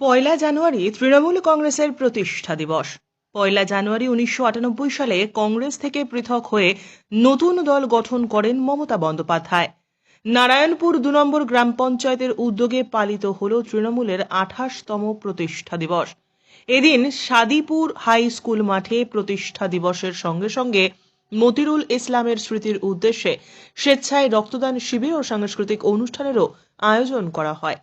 পয়লা জানুয়ারি তৃণমূল কংগ্রেসের প্রতিষ্ঠা দিবস। পয়লা জানুয়ারি উনিশশো আটানব্বই সালে কংগ্রেস থেকে পৃথক হয়ে নতুন দল গঠন করেন মমতা বন্দ্যোপাধ্যায়। নারায়ণপুর দু নম্বর গ্রাম পঞ্চায়েতের উদ্যোগে পালিত হল তৃণমূলের আঠাশতম প্রতিষ্ঠা দিবস। এদিন সাদিপুর হাই স্কুল মাঠে প্রতিষ্ঠা দিবসের সঙ্গে সঙ্গে মতিরুল ইসলামের স্মৃতির উদ্দেশ্যে স্বেচ্ছায় রক্তদান শিবির ও সাংস্কৃতিক অনুষ্ঠানেরও আয়োজন করা হয়।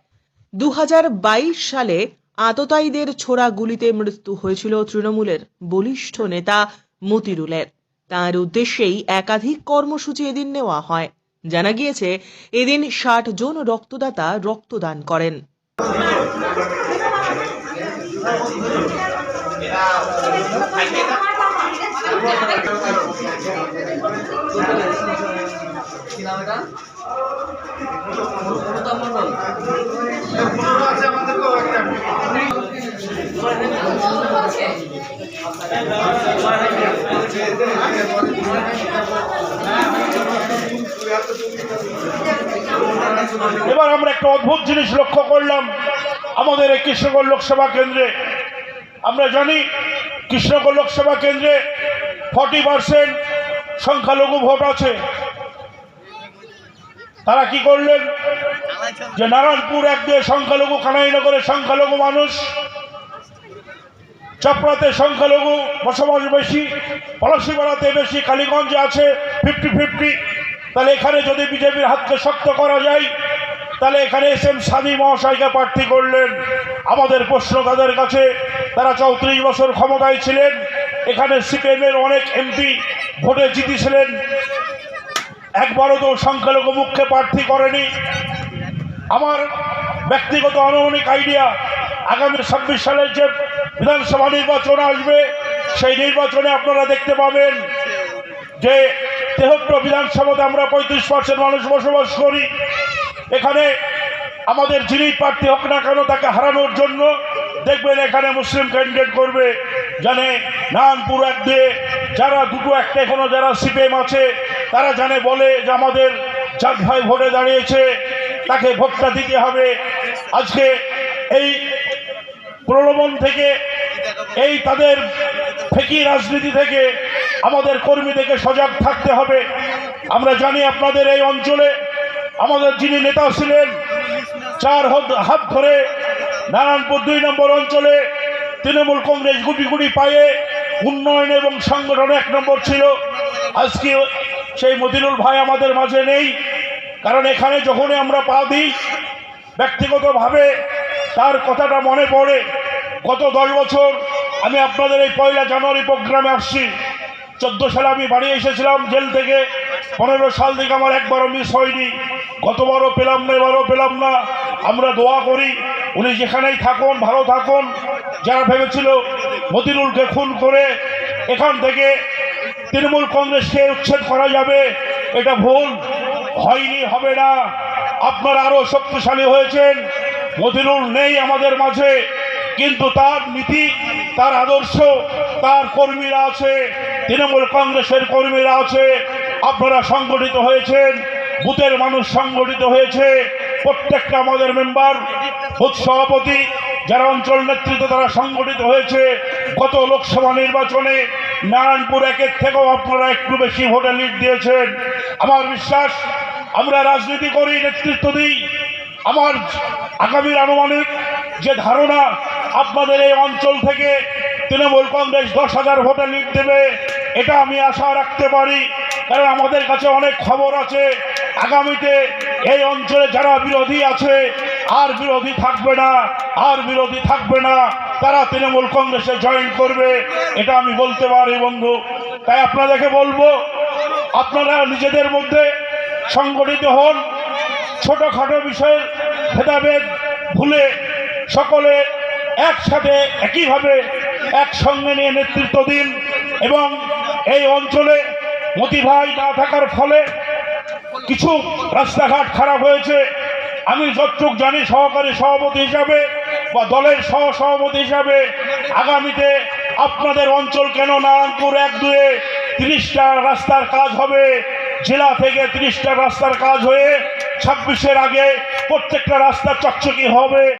দু হাজার বাইশ সালে আততায়ীদের ছোড়া গুলিতে মৃত্যু হয়েছিল তৃণমূলের বলিষ্ঠ নেতা মতিরুলের। তার উদ্দেশ্যেই একাধিক কর্মসূচি এদিন নেওয়া হয়। জানা গিয়েছে, এদিন ষাট জন রক্তদাতা রক্তদান করেন। কি নাম এটা মমতা মণ্ডল এবার আমরা একটা অদ্ভুত জিনিস লক্ষ্য করলাম আমাদের এই কৃষ্ণগড় লোকসভা কেন্দ্রে। আমরা জানি কৃষ্ণগড় লোকসভা কেন্দ্রে ফর্টি পার্সেন্ট সংখ্যালঘু ভোট আছে। তারা কি করলেন? যে নারায়ণপুর এক দিয়ে সংখ্যালঘু, কানাইনগরের সংখ্যালঘু মানুষ চাপড়াতে সংখ্যালঘু বসবাস বেশি, পলাশিপাড়াতে বেশি, কালীগঞ্জে আছে ফিফটি ফিফটি তাহলে এখানে যদি বিজেপির হাতকে শক্ত করা যায়, তাহলে এখানে এস এম সাদি মহাশয়কে প্রার্থী করলেন। আমাদের প্রশ্ন তাদের কাছে, তারা চৌত্রিশ বছর ক্ষমতায় ছিলেন, এখানে সিপিএমের অনেক এমপি ভোটে জিতেছিলেন। একবারও তো সংখ্যালঘু মুখে প্রার্থী করেনি। আমার ব্যক্তিগত আনুমানিক আইডিয়া আগামী ছাব্বিশ সালের যে বিধানসভা নির্বাচন আসবে, সেই নির্বাচনে আপনারা দেখতে পাবেন যে তেহট্ট বিধানসভাতে আমরা পঁয়ত্রিশ পার্সেন্ট মানুষ বসবাস করি। এখানে আমাদের যিনি প্রার্থী হোক না কেন তাকে হারানোর জন্য দেখবেন এখানে মুসলিম ক্যান্ডিডেট করবে। জানে নারায়ণপুর এক দিয়ে যারা দুটো একটা এখনও যারা সিপিএম আছে, তারা জানে বলে যে আমাদের জাত ভাই ভোটে দাঁড়িয়েছে, তাকে ভোটটা দিতে হবে। আজকে প্রলোভন থেকে, এই তাদের ফেকি রাজনীতি থেকে আমাদের কর্মীদেরকে সজাগ থাকতে হবে। আমরা জানি আপনাদের এই অঞ্চলে আমাদের যিনি নেতা ছিলেন, চার হাত- ধরে নারায়ণপুর দুই নম্বর অঞ্চলে তৃণমূল কংগ্রেস গুটি গুটি পায়ে উন্নয়ন এবং সংগঠন এক নম্বর ছিল। আজকে সেই মতিনুল ভাই আমাদের মাঝে নেই, কারণ এখানে যখনই আমরা পা দিই, ব্যক্তিগতভাবে তার কথাটা মনে পড়ে। গত দশ বছর আমি আপনাদের এই পয়লা জানুয়ারি প্রোগ্রামে আসছি। চোদ্দ সালে আমি বাড়ি এসেছিলাম জেল থেকে। পনেরো সাল থেকে আমার একবারও মিস হয়নি। গতবারও পেলাম না, এবারও পেলাম না। আমরা দোয়া করি, উনি যেখানেই থাকুন, ভালো থাকুন। যারা ভেবেছিল মতিনুলকে খুন করে এখান থেকে তৃণমূল কংগ্রেসকে উচ্ছেদ করা যাবে, এটা ভুল, হয়নি, হবে না। আপনারা আরও শক্তিশালী হয়েছেন। মতিনুল নেই আমাদের মাঝে। কিন্তু তার নীতি, তার আদর্শ, তার কর্মীরা আছে, তৃণমূল কংগ্রেসের কর্মীরা আছে, আপনারা সংগঠিত হয়েছেন, বুথের মানুষ সংগঠিত হয়েছে, প্রত্যেকটা আমাদের মেম্বার, বুথ সভাপতি, যারা অঞ্চল নেতৃত্ব তারা সংগঠিত হয়েছে, গত লোকসভা নির্বাচনে নারায়ণপুর একের থেকেও আপনারা একটু বেশি ভোটে লিড দিয়েছেন। আমার বিশ্বাস, আমরা রাজনীতি করি, নেতৃত্ব দিই। আমার আগামীর আনুমানিক যে ধারণা আপনাদের এই অঞ্চল থেকে তৃণমূল কংগ্রেস দশ হাজার ভোটে লিড দেবে, এটা আমি আশা রাখতে পারি। কারণ আমাদের কাছে অনেক খবর আছে, আগামীতে এই অঞ্চলে যারা বিরোধী আছে, আর বিরোধী থাকবে না, আর বিরোধী থাকবে না, তারা তৃণমূল কংগ্রেসে জয়েন করবে, এটা আমি বলতে পারি বন্ধু। তাই আপনাদেরকে বলব, আপনারা নিজেদের মধ্যে সংগঠিত হন, ছোটোখাটো বিষয়ের ভেদাভেদ ভুলে সকলে একসাথে একইভাবে একসঙ্গে নিয়ে নেতৃত্ব দিন এবং এই অঞ্চলে মতি ভাই না থাকার ফলে কিছু রাস্তাঘাট খারাপ হয়েছে। আমি যতটুক জানি সহকারী সভাপতি হিসাবে বা দলের সহ সভাপতি হিসাবে আগামীতে আপনাদের অঞ্চল কেন নারায়ণপুর এক দুয়ে তিরিশটা রাস্তার কাজ হবে? জেলা থেকে তিরিশটা রাস্তার কাজ হয়ে ছাব্বিশের আগে প্রত্যেকটা রাস্তা চকচকি হবে।